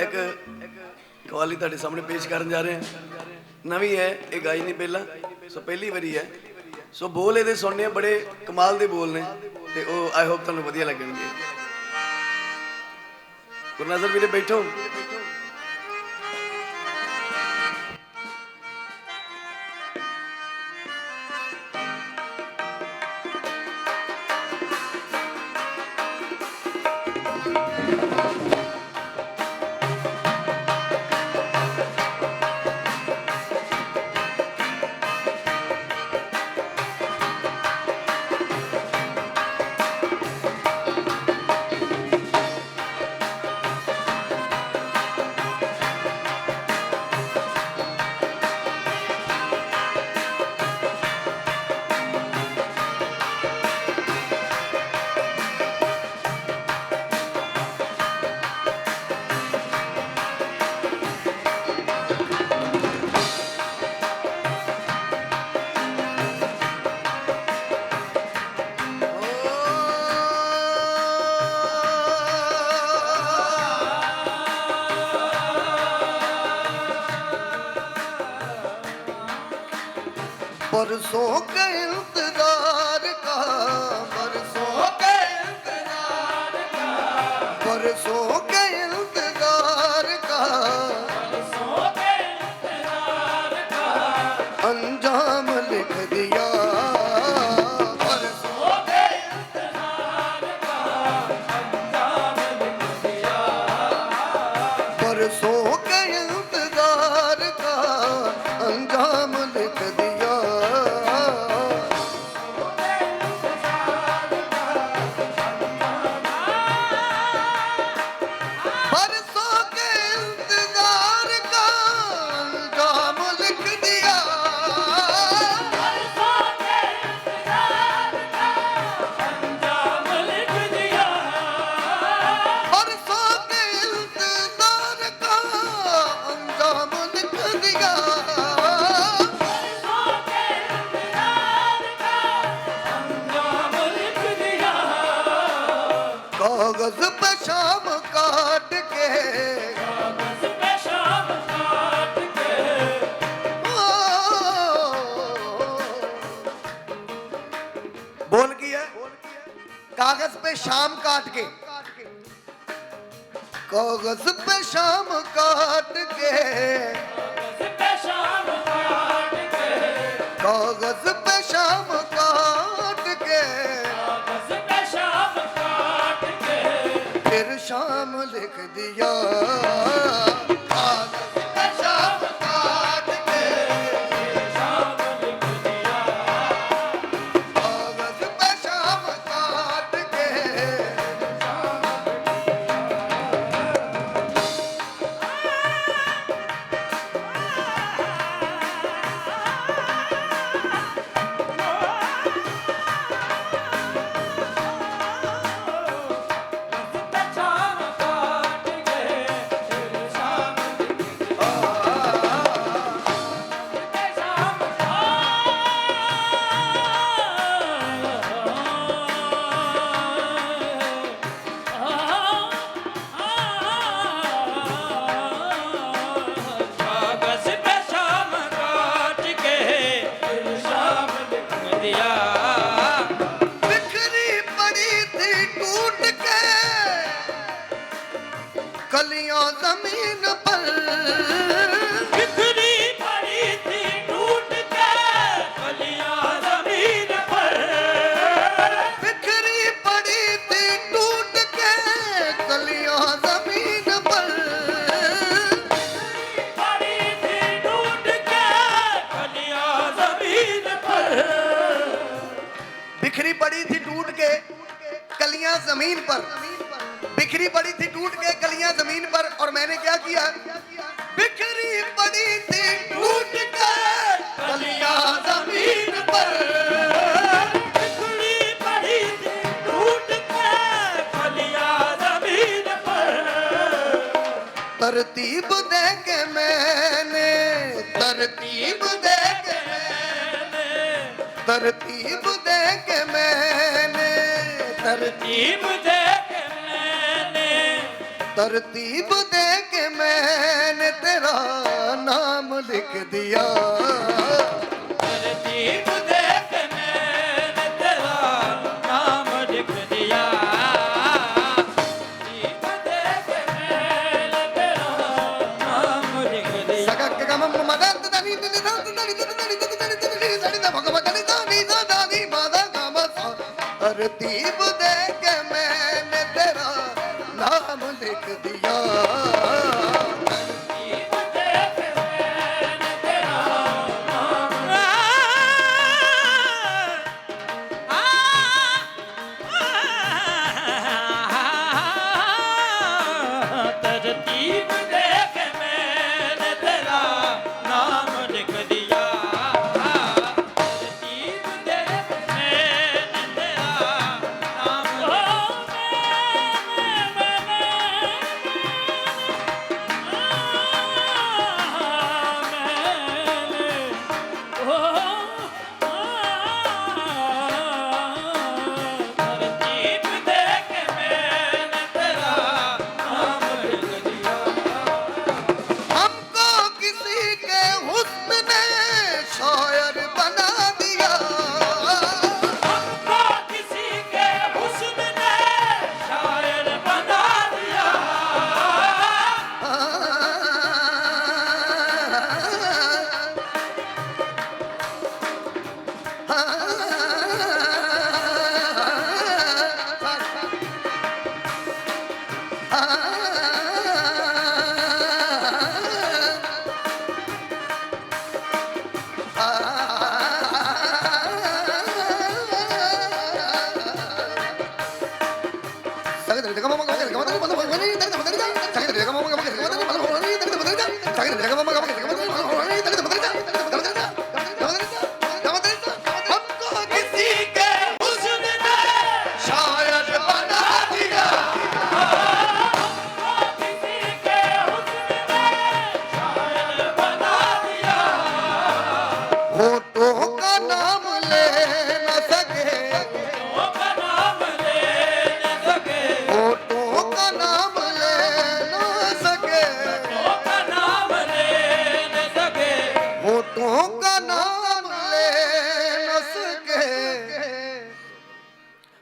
ਇੱਕ ਕਵਾਲੀ ਤੁਹਾਡੇ ਸਾਹਮਣੇ ਪੇਸ਼ ਕਰਨ ਜਾ ਰਹੇ ਹਾਂ। ਨਵੀਂ ਹੈ, ਇਹ ਗਾਈ ਨਹੀਂ ਪਹਿਲਾਂ, ਸੋ ਪਹਿਲੀ ਵਾਰੀ ਹੈ। ਸੋ ਬੋਲ ਇਹਦੇ ਸੁਣਨੇ ਬੜੇ ਕਮਾਲ ਦੇ ਬੋਲ ਨੇ। ਤੇ ਉਹ ਆਈ ਹੋਪ ਤੁਹਾਨੂੰ ਵਧੀਆ ਲੱਗਣਗੇ। ਗੁਰਨਾਜ਼ਰ ਵੀਰੇ ਬੈਠੋ। ਪਰਸੋਂ ਕੇ ਇੰਤਜ਼ਾਰ ਪਰਸੋਂ ਕੇ ਇੰਤਜ਼ਾਰ ਪਰਸੋਂ ਕੇ कागज पे शाम काट के कागज पे शाम काट के कागज पे शाम काट के फिर शाम लिख दिया जमीन पर बिखरी पड़ी थी टूट के गलियां जमीन पर और मैंने क्या किया बिखरी पड़ी थी टूट के गलियां जमीन पर तरतीब दे के मैंने तरतीब दे के मैंने तरतीब दे के मैंने ਤਰਤੀਬ ਦੇਖ ਮੈਨੇ ਮੈਨੇ ਤੇਰਾ ਤਰਤੀਬ ਦੇਖ ਮੈਨੇ ਮੈਨੇ ਤੇਰਾ ਨਾਮ ਲਿਖ ਦਿਆ ਸਕਾ like a Jana Jana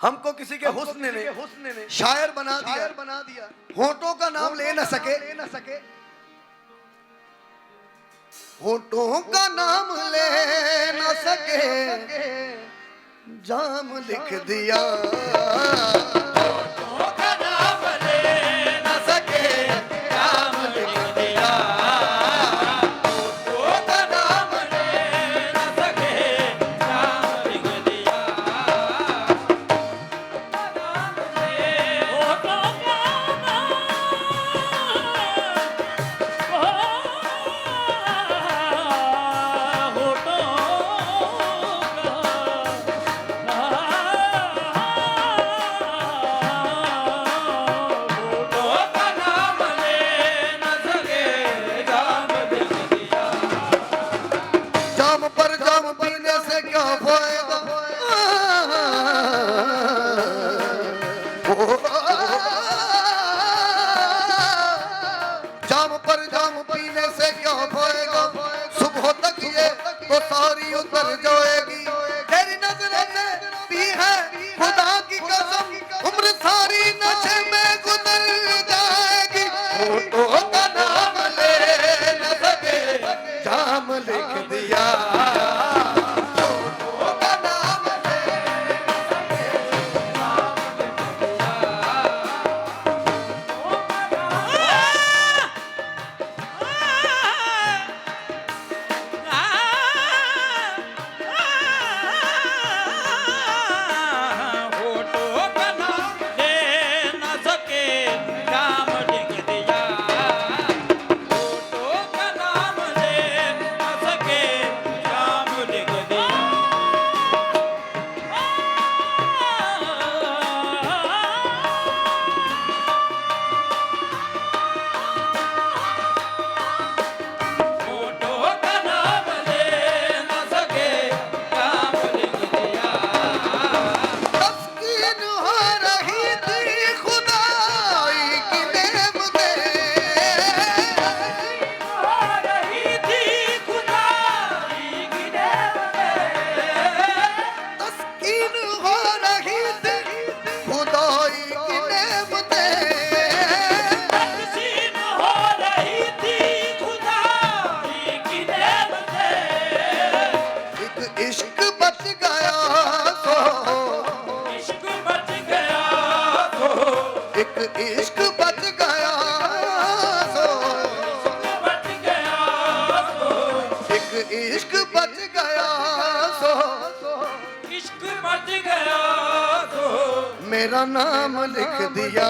हमको किसी के हुस्न ने हुस्न ने शायर बना दिया बना दिया होठों का नाम ले न सके ले न सके होठों का नाम ले न सके जाम लिख दिया उतर जाएगी तेरी नजरों में भी है खुदा की कसम उम्र सारी नशे में गुजर जाए गया तो मेरा नाम लिख दिया